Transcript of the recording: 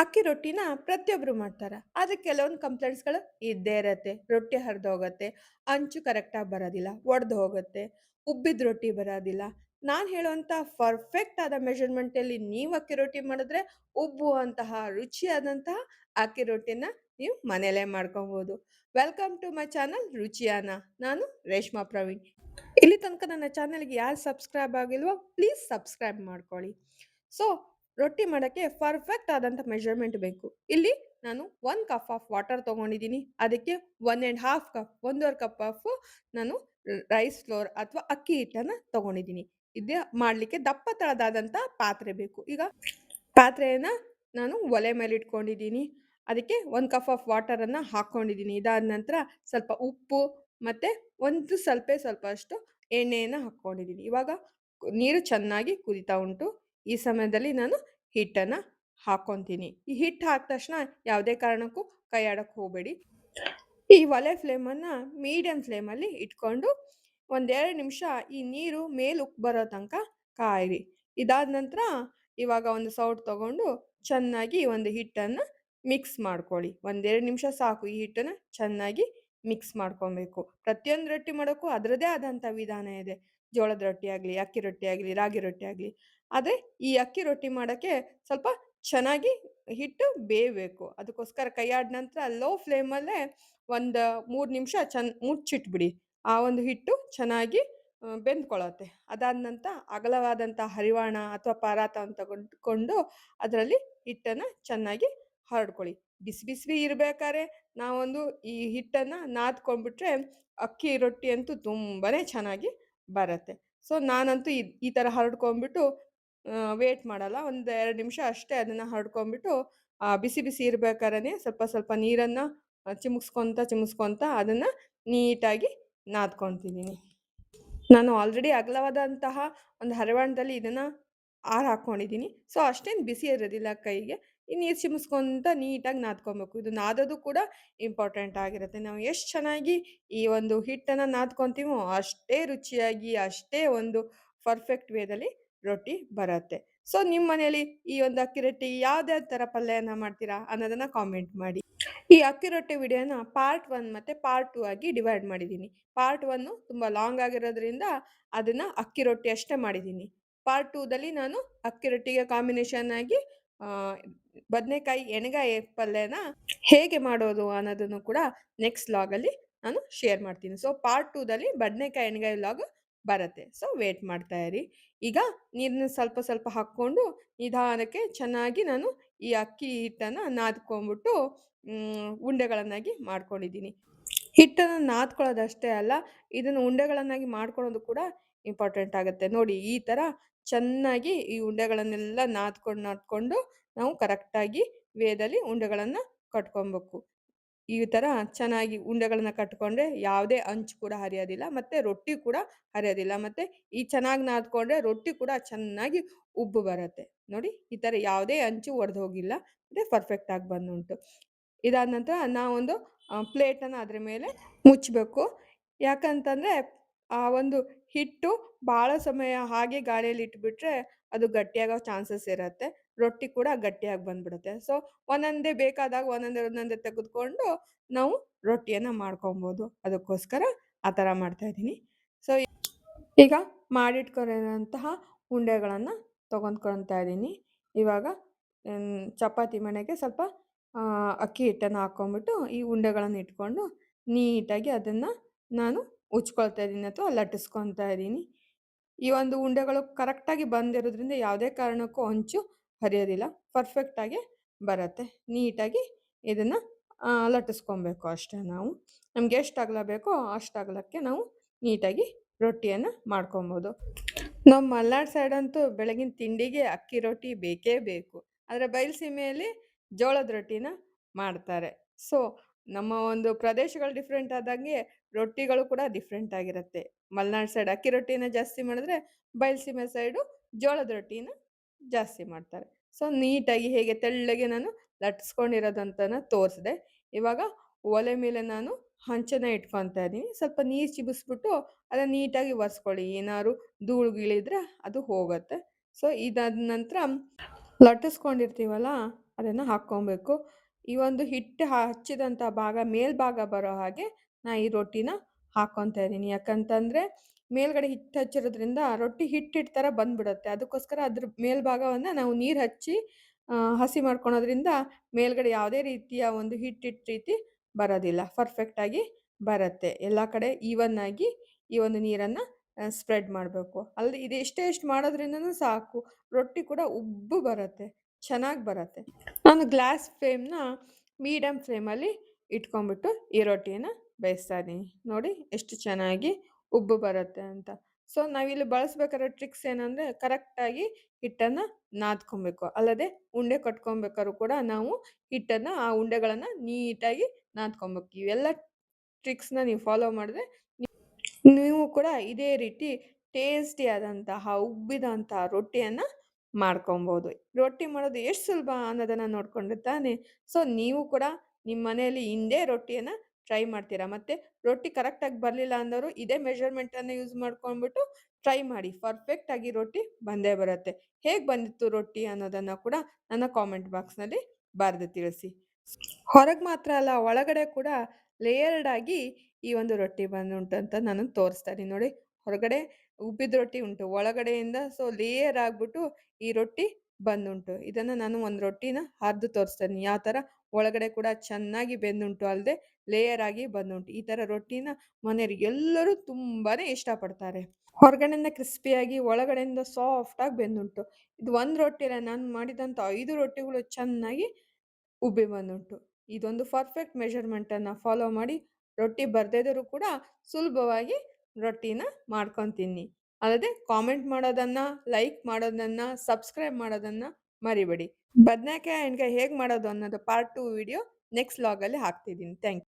ಅಕ್ಕಿ ರೊಟ್ಟಿನ ಪ್ರತಿಯೊಬ್ಬರು ಮಾಡ್ತಾರೆ. ಆದರೆ ಕೆಲವೊಂದು ಕಂಪ್ಲೇಂಟ್ಸ್ಗಳು ಇದ್ದೇ ಇರತ್ತೆ. ರೊಟ್ಟಿ ಹರಿದೋಗತ್ತೆ ಅಂಚು ಕರೆಕ್ಟಾಗಿ ಬರೋದಿಲ್ಲ. ಒಡೆದು ಹೋಗುತ್ತೆ. ಉಬ್ಬಿದ ರೊಟ್ಟಿ ಬರೋದಿಲ್ಲ. ನಾನು ಹೇಳುವಂಥ ಪರ್ಫೆಕ್ಟ್ ಆದ ಮೆಷರ್ಮೆಂಟಲ್ಲಿ ನೀವು ಅಕ್ಕಿ ರೊಟ್ಟಿ ಮಾಡಿದ್ರೆ ಉಬ್ಬುವಂತಹ, ರುಚಿಯಾದಂತಹ ಅಕ್ಕಿ ರೊಟ್ಟಿನ ನೀವು ಮನೆಯಲ್ಲೇ ಮಾಡ್ಕೊಬೋದು. Welcome to my channel Ruchiyana ನಾನು ರೇಷ್ಮಾ ಪ್ರವೀಣ್. ಇಲ್ಲಿ ತನಕ ನನ್ನ ಚಾನಲ್ಗೆ ಯಾರು ಸಬ್ಸ್ಕ್ರೈಬ್ ಆಗಿಲ್ವೋ ಪ್ಲೀಸ್ ಸಬ್ಸ್ಕ್ರೈಬ್ ಮಾಡ್ಕೊಳ್ಳಿ. ಸೊ ರೊಟ್ಟಿ ಮಾಡೋಕ್ಕೆ ಪರ್ಫೆಕ್ಟ್ ಆದಂಥ ಮೆಷರ್ಮೆಂಟ್ ಬೇಕು. ಇಲ್ಲಿ ನಾನು ಒನ್ ಕಪ್ ಆಫ್ ವಾಟರ್ ತೊಗೊಂಡಿದ್ದೀನಿ. ಅದಕ್ಕೆ ಒನ್ ಆ್ಯಂಡ್ ಹಾಫ್ ಕಪ್ ಒಂದೂವರೆ ಕಪ್ ಆಫ್ ನಾನು ರೈಸ್ ಫ್ಲೋರ್ ಅಥವಾ ಅಕ್ಕಿ ಹಿಟ್ಟನ್ನು ತೊಗೊಂಡಿದ್ದೀನಿ. ಇದೇ ಮಾಡಲಿಕ್ಕೆ ದಪ್ಪ ತಳದಾದಂಥ ಪಾತ್ರೆ ಬೇಕು. ಈಗ ಪಾತ್ರೆಯನ್ನು ನಾನು ಒಲೆ ಮೇಲೆ ಇಟ್ಕೊಂಡಿದ್ದೀನಿ. ಅದಕ್ಕೆ ಒಂದು ಕಪ್ ಆಫ್ ವಾಟರನ್ನು ಹಾಕ್ಕೊಂಡಿದ್ದೀನಿ ಇದಾದ ನಂತರ ಸ್ವಲ್ಪ ಉಪ್ಪು ಮತ್ತು ಒಂದು ಸ್ವಲ್ಪ ಸ್ವಲ್ಪ ಅಷ್ಟು ಎಣ್ಣೆಯನ್ನು ಹಾಕ್ಕೊಂಡಿದ್ದೀನಿ ಇವಾಗ ನೀರು ಚೆನ್ನಾಗಿ ಕುದಿತಾ ಉಂಟು. ಈ ಸಮಯದಲ್ಲಿ ನಾನು ಹಿಟ್ಟನ್ನು ಹಾಕ್ಕೊತೀನಿ ಈ ಹಿಟ್ಟು ಹಾಕಿದ ತಕ್ಷಣ ಯಾವುದೇ ಕಾರಣಕ್ಕೂ ಕೈ ಆಡೋಕ್ಕೆ ಹೋಗಬೇಡಿ. ಈ ಒಲೆ ಫ್ಲೇಮನ್ನು ಮೀಡಿಯಂ ಫ್ಲೇಮಲ್ಲಿ ಇಟ್ಕೊಂಡು ಒಂದೆರಡು ನಿಮಿಷ ಈ ನೀರು ಮೇಲೆ ಉಪ್ಪು ಬರೋ ತನಕ ಕಾಯಿರಿ. ಇದಾದ ನಂತರ ಇವಾಗ ಒಂದು ಸೌಟ್ ತಗೊಂಡು ಚೆನ್ನಾಗಿ ಒಂದು ಹಿಟ್ಟನ್ನು ಮಿಕ್ಸ್ ಮಾಡ್ಕೊಳ್ಳಿ. ಒಂದೆರಡು ನಿಮಿಷ ಸಾಕು ಈ ಹಿಟ್ಟನ್ನು ಚೆನ್ನಾಗಿ ಮಿಕ್ಸ್ ಮಾಡ್ಕೊಬೇಕು. ಪ್ರತಿಯೊಂದು ರೊಟ್ಟಿ ಮಾಡೋಕ್ಕೂ ಅದರದ್ದೇ ಆದಂಥ ವಿಧಾನ ಇದೆ. ಜೋಳದ ರೊಟ್ಟಿ ಆಗಲಿ, ಅಕ್ಕಿ ರೊಟ್ಟಿ ಆಗಲಿ, ರಾಗಿ ರೊಟ್ಟಿ ಆಗಲಿ. ಆದರೆ ಈ ಅಕ್ಕಿ ರೊಟ್ಟಿ ಮಾಡೋಕ್ಕೆ ಸ್ವಲ್ಪ ಚೆನ್ನಾಗಿ ಹಿಟ್ಟು ಬೇಯಬೇಕು. ಅದಕ್ಕೋಸ್ಕರ ಕೈಯಾಡ ನಂತರ ಲೋ ಫ್ಲೇಮಲ್ಲೇ ಒಂದು ಮೂರು ನಿಮಿಷ ಚೆನ್ನ ಮುಚ್ಚಿಟ್ಬಿಡಿ. ಆ ಒಂದು ಹಿಟ್ಟು ಚೆನ್ನಾಗಿ ಬೆಂದ್ಕೊಳ್ಳುತ್ತೆ ಅದಾದ ನಂತರ ಅಗಲವಾದಂಥ ಹರಿವಾಣ ಅಥವಾ ಪರಾತವನ್ನು ತಗೊಂಡ್ಕೊಂಡು ಅದರಲ್ಲಿ ಹಿಟ್ಟನ್ನು ಚೆನ್ನಾಗಿ ಹರಡ್ಕೊಳ್ಳಿ. ಬಿಸಿ ಬಿಸಿ ಇರಬೇಕಾದ್ರೆ ನಾವೊಂದು ಈ ಹಿಟ್ಟನ್ನು ನಾದ್ಕೊಂಡ್ಬಿಟ್ರೆ ಅಕ್ಕಿ ರೊಟ್ಟಿ ಅಂತೂ ತುಂಬಾ ಚೆನ್ನಾಗಿ ಬರುತ್ತೆ. ಸೊ ನಾನಂತೂ ಈ ಈ ಥರ ಹರಡ್ಕೊಂಡ್ಬಿಟ್ಟು ವೇಟ್ ಮಾಡಲ್ಲ. ಒಂದು ಎರಡು ನಿಮಿಷ ಅಷ್ಟೇ ಅದನ್ನು ಹರ್ಡ್ಕೊಂಡ್ಬಿಟ್ಟು ಬಿಸಿ ಬಿಸಿ ಇರ್ಬೇಕಾದ್ರೆ ಸ್ವಲ್ಪ ಸ್ವಲ್ಪ ನೀರನ್ನು ಚಿಮುಕ್ಸ್ಕೊತ ಚಿಮುಕ್ಸ್ಕೊತ ಅದನ್ನು ನೀಟಾಗಿ ನಾದ್ಕೊತಿದ್ದೀನಿ. ನಾನು ಆಲ್ರೆಡಿ ಅಗಲವಾದಂತಹ ಒಂದು ಹರಿವಾಣದಲ್ಲಿ ಇದನ್ನು ಆರು ಹಾಕ್ಕೊಂಡಿದ್ದೀನಿ ಸೊ, ಅಷ್ಟೇನು ಬಿಸಿ ಇರೋದಿಲ್ಲ ಕೈಗೆ. ಈ ನೀರು ಚಿಮಿಸ್ಕೊಂತ ನೀಟಾಗಿ ನಾದ್ಕೊಬೇಕು. ಇದು ನಾದೋದು ಕೂಡ ಇಂಪಾರ್ಟೆಂಟ್ ಆಗಿರುತ್ತೆ. ನಾವು ಎಷ್ಟು ಚೆನ್ನಾಗಿ ಈ ಒಂದು ಹಿಟ್ಟನ್ನು ನಾದ್ಕೊತೀವೋ ಅಷ್ಟೇ ರುಚಿಯಾಗಿ, ಅಷ್ಟೇ ಒಂದು ಪರ್ಫೆಕ್ಟ್ ವೇದಲ್ಲಿ ರೊಟ್ಟಿ ಬರುತ್ತೆ. ಸೊ ನಿಮ್ಮ ಮನೆಯಲ್ಲಿ ಈ ಒಂದು ಅಕ್ಕಿ ರೊಟ್ಟಿ ಯಾವ್ದ್ಯಾವ ತರ ಪಲ್ಯನ ಮಾಡ್ತೀರಾ ಅನ್ನೋದನ್ನ ಕಾಮೆಂಟ್ ಮಾಡಿ. ಈ ಅಕ್ಕಿ ರೊಟ್ಟಿ ವಿಡಿಯೋನ ಪಾರ್ಟ್ ಒನ್ ಮತ್ತೆ ಪಾರ್ಟ್ ಟೂ ಆಗಿ ಡಿವೈಡ್ ಮಾಡಿದ್ದೀನಿ. ಪಾರ್ಟ್ ಒನ್ ತುಂಬಾ ಲಾಂಗ್ ಆಗಿರೋದ್ರಿಂದ ಅದನ್ನ ಅಕ್ಕಿ ರೊಟ್ಟಿ ಅಷ್ಟೇ ಮಾಡಿದ್ದೀನಿ. ಪಾರ್ಟ್ ಟೂದಲ್ಲಿ ನಾನು ಅಕ್ಕಿ ರೊಟ್ಟಿಗೆ ಕಾಂಬಿನೇಷನ್ ಆಗಿ ಬದನೆಕಾಯಿ ಎಣ್ಗಾಯಿ ಪಲ್ಯನ ಹೇಗೆ ಮಾಡೋದು ಅನ್ನೋದನ್ನು ಕೂಡ ನೆಕ್ಸ್ಟ್ ಲಾಗಲ್ಲಿ ನಾನು ಶೇರ್ ಮಾಡ್ತೀನಿ. ಸೊ ಪಾರ್ಟ್ ಟೂದಲ್ಲಿ ಬದನೆಕಾಯಿ ಎಣ್ಗಾಯಿ ಲಾಗ್ ಬರುತ್ತೆ. ಸೊ, ವೇಟ್ ಮಾಡ್ತಾ ಇರಿ. ಈಗ ನೀರನ್ನ ಸ್ವಲ್ಪ ಸ್ವಲ್ಪ ಹಾಕ್ಕೊಂಡು ನಿಧಾನಕ್ಕೆ ಚೆನ್ನಾಗಿ ನಾನು ಈ ಅಕ್ಕಿ ಹಿಟ್ಟನ್ನು ನಾದ್ಕೊಂಡ್ಬಿಟ್ಟು ಉಂಡೆಗಳನ್ನಾಗಿ ಮಾಡ್ಕೊಂಡಿದ್ದೀನಿ. ಹಿಟ್ಟನ್ನು ನಾದ್ಕೊಳ್ಳೋದಷ್ಟೇ ಅಲ್ಲ, ಇದನ್ನು ಉಂಡೆಗಳನ್ನಾಗಿ ಮಾಡ್ಕೊಳ್ಳೋದು ಕೂಡ ಇಂಪಾರ್ಟೆಂಟ್ ಆಗುತ್ತೆ. ನೋಡಿ, ಈ ಥರ ಚೆನ್ನಾಗಿ ಈ ಉಂಡೆಗಳನ್ನೆಲ್ಲ ನಾದ್ಕೊಂಡು ನಾದ್ಕೊಂಡು ನಾವು ಕರೆಕ್ಟಾಗಿ ವೇದಲ್ಲಿ ಉಂಡೆಗಳನ್ನು ಕಟ್ಕೊಬೇಕು. ಈ ಥರ ಚೆನ್ನಾಗಿ ಉಂಡೆಗಳನ್ನ ಕಟ್ಕೊಂಡ್ರೆ ಯಾವುದೇ ಅಂಚು ಕೂಡ ಹರಿಯೋದಿಲ್ಲ, ಮತ್ತು ರೊಟ್ಟಿ ಕೂಡ ಹರಿಯೋದಿಲ್ಲ, ಮತ್ತು ಈ ಚೆನ್ನಾಗಿ ನಾದ್ಕೊಂಡ್ರೆ ರೊಟ್ಟಿ ಕೂಡ ಚೆನ್ನಾಗಿ ಉಬ್ಬು ಬರುತ್ತೆ. ನೋಡಿ ಈ ಥರ ಯಾವುದೇ ಅಂಚು ಒಡೆದು ಹೋಗಿಲ್ಲ ಮತ್ತು ಪರ್ಫೆಕ್ಟಾಗಿ ಬಂದುಂಟು. ಇದಾದ ನಂತರ ನಾವೊಂದು ಪ್ಲೇಟನ್ನು ಅದ್ರ ಮೇಲೆ ಮುಚ್ಚಬೇಕು ಯಾಕಂತಂದರೆ, ಆ, ಒಂದು ಹಿಟ್ಟು ಭಾಳ ಸಮಯ ಹಾಗೆ ಗಾಳಿಯಲ್ಲಿ ಇಟ್ಬಿಟ್ರೆ ಅದು ಗಟ್ಟಿಯಾಗೋ ಚಾನ್ಸಸ್ ಇರುತ್ತೆ. ರೊಟ್ಟಿ ಕೂಡ ಗಟ್ಟಿಯಾಗಿ ಬಂದ್ಬಿಡುತ್ತೆ. ಸೊ, ಒಂದೊಂದೇ ಬೇಕಾದಾಗ ಒಂದೊಂದೇ ಒಂದೊಂದೇ ತೆಗೆದುಕೊಂಡು ನಾವು ರೊಟ್ಟಿಯನ್ನು ಮಾಡ್ಕೊಬೋದು. ಅದಕ್ಕೋಸ್ಕರ ಆ ಥರ ಮಾಡ್ತಾ ಇದ್ದೀನಿ. ಸೊ, ಈಗ ಮಾಡಿಟ್ಕೊಂಡಿರೋಂತಹ ಉಂಡೆಗಳನ್ನು ತೊಗೊಂಡ್ಕೊಳ್ತಾ ಇದ್ದೀನಿ. ಇವಾಗ ಚಪಾತಿ ಮಣೆಗೆ ಸ್ವಲ್ಪ ಅಕ್ಕಿ ಹಿಟ್ಟನ್ನು ಹಾಕ್ಕೊಂಬಿಟ್ಟು ಈ ಉಂಡೆಗಳನ್ನು ಇಟ್ಕೊಂಡು ನೀಟಾಗಿ ಅದನ್ನು ನಾನು ಉಚ್ಕೊಳ್ತಾ ಇದ್ದೀನಿ ಅಥವಾ ಲಟ್ಟಿಸ್ಕೊತಾ ಇದ್ದೀನಿ. ಈ ಒಂದು ಉಂಡೆಗಳು ಕರೆಕ್ಟಾಗಿ ಬಂದಿರೋದ್ರಿಂದ ಯಾವುದೇ ಕಾರಣಕ್ಕೂ ಅಂಚು ಹರಿಯೋದಿಲ್ಲ. ಪರ್ಫೆಕ್ಟಾಗಿ ಬರುತ್ತೆ. ನೀಟಾಗಿ ಇದನ್ನು ಲಟ್ಟಿಸ್ಕೊಬೇಕು ಅಷ್ಟೇ ನಾವು. ನಮ್ಗೆ ಎಷ್ಟು ಅಗಲ ಬೇಕೋ ಅಷ್ಟು ಅಗಲಕ್ಕೆ ನಾವು ನೀಟಾಗಿ ರೊಟ್ಟಿಯನ್ನು ಮಾಡ್ಕೊಬೋದು. ನಮ್ಮ ಮಲೆನಾಡು ಸೈಡಂತೂ ಬೆಳಗಿನ ತಿಂಡಿಗೆ ಅಕ್ಕಿ ರೊಟ್ಟಿ ಬೇಕೇ ಬೇಕು. ಆದರೆ ಬಯಲುಸೀಮೆಯಲ್ಲಿ ಜೋಳದ ರೊಟ್ಟಿನ ಮಾಡ್ತಾರೆ. ಸೊ, ನಮ್ಮ ಒಂದು ಪ್ರದೇಶಗಳು ಡಿಫ್ರೆಂಟ್ ಆದಂಗೆ ರೊಟ್ಟಿಗಳು ಕೂಡ ಡಿಫ್ರೆಂಟ್ ಆಗಿರುತ್ತೆ. ಮಲೆನಾಡು ಸೈಡ್ ಅಕ್ಕಿ ರೊಟ್ಟಿನ ಜಾಸ್ತಿ ಮಾಡಿದ್ರೆ ಬಯಲುಸೀಮೆ ಸೈಡು ಜೋಳದ ರೊಟ್ಟಿನ ಜಾಸ್ತಿ ಮಾಡ್ತಾರೆ. ಸೊ, ನೀಟಾಗಿ ಹೇಗೆ ತೆಳ್ಳಗೆ ನಾನು ಲಟ್ಸ್ಕೊಂಡಿರೋದಂತನ ತೋರಿಸಿದೆ. ಇವಾಗ ಒಲೆ ಮೇಲೆ ನಾನು ಹಂಚನ ಇಟ್ಕೊತಾ ಇದ್ದೀನಿ. ಸ್ವಲ್ಪ ನೀರು ಚಿಬಿಸ್ಬಿಟ್ಟು ಅದನ್ನು ನೀಟಾಗಿ ಒರೆಸ್ಕೊಳ್ಳಿ. ಏನಾದ್ರು ಧೂಳು ಗೀಳಿದ್ರೆ ಅದು ಹೋಗುತ್ತೆ. ಸೊ, ಇದಾದ ನಂತರ ಲಟ್ಟಿಸ್ಕೊಂಡಿರ್ತೀವಲ್ಲ ಅದನ್ನು ಹಾಕ್ಕೊಬೇಕು. ಈ ಒಂದು ಹಿಟ್ಟು ಹಚ್ಚಿದಂಥ ಭಾಗ, ಮೇಲ್ಭಾಗ ಬರೋ ಹಾಗೆ ನಾ ಈ ರೊಟ್ಟಿನ ಹಾಕ್ಕೊತಾ ಇದ್ದೀನಿ. ಯಾಕಂತಂದರೆ ಮೇಲ್ಗಡೆ ಹಿಟ್ಟು ಹಚ್ಚಿರೋದ್ರಿಂದ ರೊಟ್ಟಿ ಹಿಟ್ಟು ಹಿಟ್ಟು ಥರ ಬಂದ್ಬಿಡುತ್ತೆ. ಅದಕ್ಕೋಸ್ಕರ ಅದ್ರ ಮೇಲ್ಭಾಗವನ್ನು ನಾವು ನೀರು ಹಚ್ಚಿ ಹಸಿ ಮಾಡ್ಕೊಳೋದ್ರಿಂದ ಮೇಲ್ಗಡೆ ಯಾವುದೇ ರೀತಿಯ ಒಂದು ಹಿಟ್ಟು ಹಿಟ್ಟು ರೀತಿ ಬರೋದಿಲ್ಲ. ಪರ್ಫೆಕ್ಟಾಗಿ ಬರುತ್ತೆ. ಎಲ್ಲ ಕಡೆ ಈವನ್ ಆಗಿ ಈ ಒಂದು ನೀರನ್ನು ಸ್ಪ್ರೆಡ್ ಮಾಡಬೇಕು. ಅಲ್ಲಿ ಇದು ಎಷ್ಟೇ ಎಷ್ಟು ಮಾಡೋದ್ರಿಂದನೂ ಸಾಕು. ರೊಟ್ಟಿ ಕೂಡ ಉಬ್ಬು ಬರುತ್ತೆ. ಚೆನ್ನಾಗಿ ಬರುತ್ತೆ. ನಾನು ಗ್ಲಾಸ್ ಫ್ಲೇಮ್ನ ಮೀಡಿಯಮ್ ಫ್ಲೇಮಲ್ಲಿ ಇಟ್ಕೊಂಡ್ಬಿಟ್ಟು ಈ ರೊಟ್ಟಿಯನ್ನು ಬೇಯಿಸ್ತಾ ಇದ್ದೀನಿ ನೋಡಿ ಎಷ್ಟು ಚೆನ್ನಾಗಿ ಉಬ್ಬು ಬರುತ್ತೆ ಅಂತ. ಸೊ, ನಾವಿಲ್ಲಿ ಬಳಸ್ಬೇಕಾದ್ರೆ ಟ್ರಿಕ್ಸ್ ಏನಂದರೆ ಕರೆಕ್ಟಾಗಿ ಹಿಟ್ಟನ್ನು ನಾದ್ಕೊಬೇಕು. ಅಲ್ಲದೆ ಉಂಡೆ ಕಟ್ಕೊಬೇಕಾದ್ರೂ ಕೂಡ ನಾವು ಹಿಟ್ಟನ್ನು, ಆ ಉಂಡೆಗಳನ್ನು ನೀಟಾಗಿ ನಾದ್ಕೊಬೇಕು. ಇವೆಲ್ಲ ಟ್ರಿಕ್ಸ್ನ ನೀವು ಫಾಲೋ ಮಾಡಿದ್ರೆ ನೀವು ಕೂಡ ಇದೇ ರೀತಿ ಟೇಸ್ಟಿ ಆದಂತಹ, ಉಬ್ಬಿದಂತಹ ರೊಟ್ಟಿಯನ್ನು ಮಾಡ್ಕೊಬೋದು. ರೊಟ್ಟಿ ಮಾಡೋದು ಎಷ್ಟು ಸುಲಭ ಅನ್ನೋದನ್ನು ನೋಡ್ಕೊಂಡ್ರೆ ತಾನೆ ಸೊ, ನೀವು ಕೂಡ ನಿಮ್ಮ ಮನೆಯಲ್ಲಿ ಹಿಂದೆ ರೊಟ್ಟಿಯನ್ನು ಟ್ರೈ ಮಾಡ್ತೀರಾ? ಮತ್ತು ರೊಟ್ಟಿ ಕರೆಕ್ಟಾಗಿ ಬರಲಿಲ್ಲ ಅಂದವರು ಇದೇ ಮೆಷರ್ಮೆಂಟನ್ನು ಯೂಸ್ ಮಾಡ್ಕೊಂಡ್ಬಿಟ್ಟು ಟ್ರೈ ಮಾಡಿ. ಪರ್ಫೆಕ್ಟಾಗಿ ರೊಟ್ಟಿ ಬಂದೇ ಬರುತ್ತೆ. ಹೇಗೆ ಬಂದಿತ್ತು ರೊಟ್ಟಿ ಅನ್ನೋದನ್ನು ಕೂಡ ನನ್ನ ಕಾಮೆಂಟ್ ಬಾಕ್ಸ್ನಲ್ಲಿ ಬರೆದು ತಿಳಿಸಿ. ಹೊರಗೆ ಮಾತ್ರ ಅಲ್ಲ, ಒಳಗಡೆ ಕೂಡ ಲೇಯರ್ಡ್ ಆಗಿ ಈ ಒಂದು ರೊಟ್ಟಿ ಬಂದುಂಟು ಅಂತ ನಾನು ತೋರಿಸ್ತಾ ನೋಡಿ, ಹೊರಗಡೆ ಉಬ್ಬಿದ ರೊಟ್ಟಿ ಉಂಟು. ಒಳಗಡೆಯಿಂದ ಸೊ ಲೇಯರ್ ಆಗ್ಬಿಟ್ಟು ಈ ರೊಟ್ಟಿ ಬಂದುಂಟು. ಇದನ್ನು ನಾನು ಒಂದು ರೊಟ್ಟಿನ ಹರಿದು ತೋರಿಸ್ತೇನೆ ಯಾವ ಥರ ಒಳಗಡೆ ಕೂಡ ಚೆನ್ನಾಗಿ ಬೆಂದುಂಟು ಅಲ್ಲದೆ ಲೇಯರ್ ಆಗಿ ಬಂದುಂಟು. ಈ ಥರ ರೊಟ್ಟಿನ ಮನೆಯವ್ರು ಎಲ್ಲರೂ ತುಂಬಾನೇ ಇಷ್ಟಪಡ್ತಾರೆ. ಹೊರಗಡೆಯಿಂದ ಕ್ರಿಸ್ಪಿಯಾಗಿ ಒಳಗಡೆಯಿಂದ ಸಾಫ್ಟಾಗಿ ಬೆಂದುಂಟು. ಇದು ಒಂದು ರೊಟ್ಟಿ ಅಲ್ಲ ನಾನು ಮಾಡಿದಂಥ ಐದು ರೊಟ್ಟಿಗಳು ಚೆನ್ನಾಗಿ ಉಬ್ಬಿ ಬಂದುಂಟು. ಇದೊಂದು ಪರ್ಫೆಕ್ಟ್ ಮೆಷರ್ಮೆಂಟನ್ನು ಫಾಲೋ ಮಾಡಿ ರೊಟ್ಟಿ ಬರ್ದಿದ್ರು ಕೂಡ ಸುಲಭವಾಗಿ ರೊಟ್ಟಿನ ಮಾಡ್ಕೊತೀನಿ. ಅಲ್ಲದೆ ಕಾಮೆಂಟ್ ಮಾಡೋದನ್ನು ಲೈಕ್ ಮಾಡೋದನ್ನು ಸಬ್ಸ್ಕ್ರೈಬ್ ಮಾಡೋದನ್ನು ಮರಿಬೇಡಿ. ಬದನೆಕಾಯಿ ಎಣ್ಗಾಯಿ ಹೇಗೆ ಮಾಡೋದು ಅನ್ನೋದು ಪಾರ್ಟ್ ಟು ವಿಡಿಯೋ ನೆಕ್ಸ್ಟ್ ಲಾಗಲ್ಲಿ ಹಾಕ್ತಿದ್ದೀನಿ ಥ್ಯಾಂಕ್ ಯು